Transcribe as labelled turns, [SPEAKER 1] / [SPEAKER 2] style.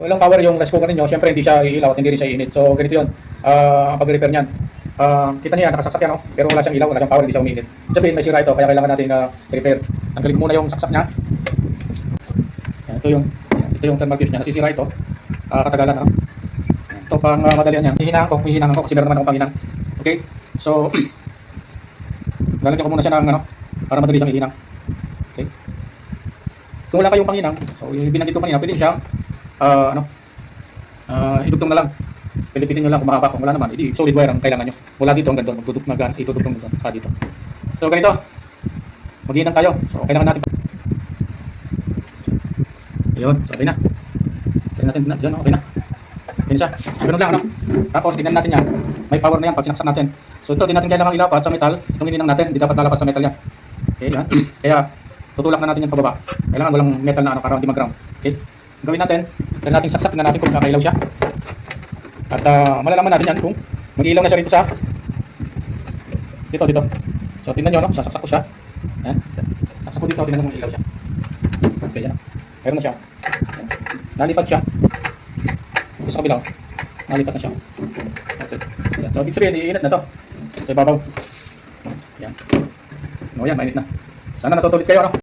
[SPEAKER 1] Walang power yung rice cooker ninyo, syempre hindi siya iilaw at hindi rin siya iinit. So ganito yun, Ah, ang pag-repair niyan. Ah, kita niya, nakasaksak yan, oh, pero wala siyang ilaw, wala siyang power, hindi siya umiinit. Sabihin, may sira ito, kaya kailangan natin uh, repair. Tanggalin muna yung saksak niya. Yan, ito yung, ito yung thermal fuse niya, nasisira ito. Ah, katagalan, ano? Ito pang uh, madalian niya. Hihinaan ko, hihinaan ko kasi meron naman akong panghinang. Okay? So, lalagyan ko muna siya ng ano, para madali siyang ihinang. Okay? Kung wala kayong panghinang, so yung binanggit ko kanina, pwede siyang ah, ano, ah, idugtong na lang. Pilipitin nyo lang kung makapa. Kung wala naman, edi solid wire ang kailangan nyo. Mula dito hanggang doon, magduduk magan, itudugtong doon, sa dito. So ganito, maghinang tayo. So kailangan natin. Ayun, so okay na. Tingnan natin na, dyan, okay na. Yan siya. So, ganun lang, ano? Tapos, tingnan natin yan. May power na yan pag sinaksak natin. So, ito, di natin kailangan ilapat sa metal. Itong hininang natin, di dapat lalapat sa metal yan. Okay, yan. Kaya, tutulak na natin yan pababa. Kailangan walang metal na ano, para hindi mag-ground. Okay? Gawin natin, tingnan natin saksak na natin kung kakailaw siya. At ah, malalaman natin yan kung mag-ilaw na siya rito sa dito, dito. So, tingnan nyo, no? Sasaksak ko siya. Yan. Saksak ko dito, tingnan mo kung ilaw siya. Okay, yan. Meron na siya. Yan. Nalipad siya. Ito sa kabila. oh. Nalipat na siya. Okay. Yan. So, ibig sabihin, iinit na to. Sa ibabaw. Yan. O yan, mainit na. Sana natutulit kayo, ano?